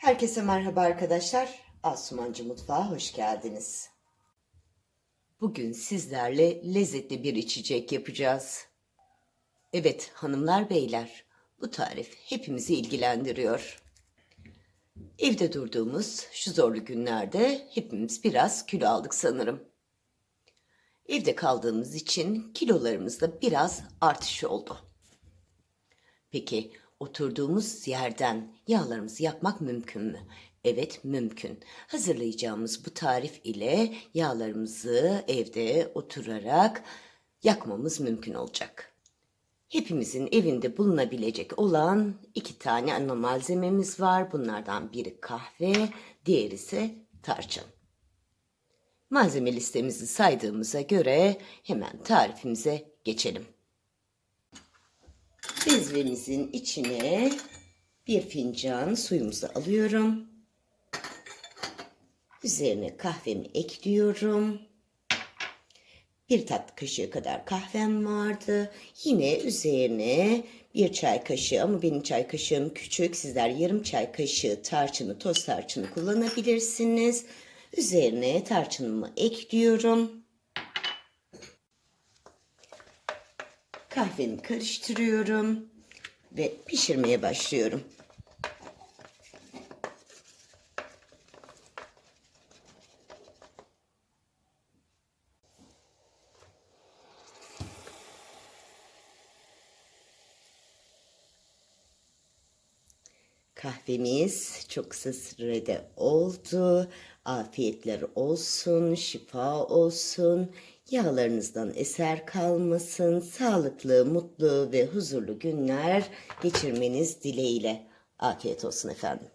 Herkese merhaba arkadaşlar. Asumancı Mutfağa hoş geldiniz. Bugün sizlerle lezzetli bir içecek yapacağız. Evet hanımlar beyler, bu tarif hepimizi ilgilendiriyor. Evde durduğumuz şu zorlu günlerde hepimiz biraz kilo aldık sanırım. Evde kaldığımız için kilolarımızda biraz artış oldu. Peki oturduğumuz yerden yağlarımızı yakmak mümkün mü? Evet mümkün. Hazırlayacağımız bu tarif ile yağlarımızı evde oturarak yakmamız mümkün olacak. Hepimizin evinde bulunabilecek olan iki tane ana malzememiz var. Bunlardan biri kahve, diğeri ise tarçın. Malzeme listemizi saydığımıza göre hemen tarifimize geçelim. Bezvemizin içine bir fincan suyumuzu alıyorum. Üzerine kahvemi ekliyorum. Bir tatlı kaşığı kadar kahvem vardı. Yine üzerine bir çay kaşığı ama benim çay kaşığım küçük. Sizler yarım çay kaşığı tarçını, toz tarçını kullanabilirsiniz. Üzerine tarçınımı ekliyorum. Kahvemi karıştırıyorum ve pişirmeye başlıyorum. Kahvemiz çok kısa sürede oldu. Afiyetler olsun, şifa olsun. Yağlarınızdan eser kalmasın. Sağlıklı, mutlu ve huzurlu günler geçirmeniz dileğiyle. Afiyet olsun efendim.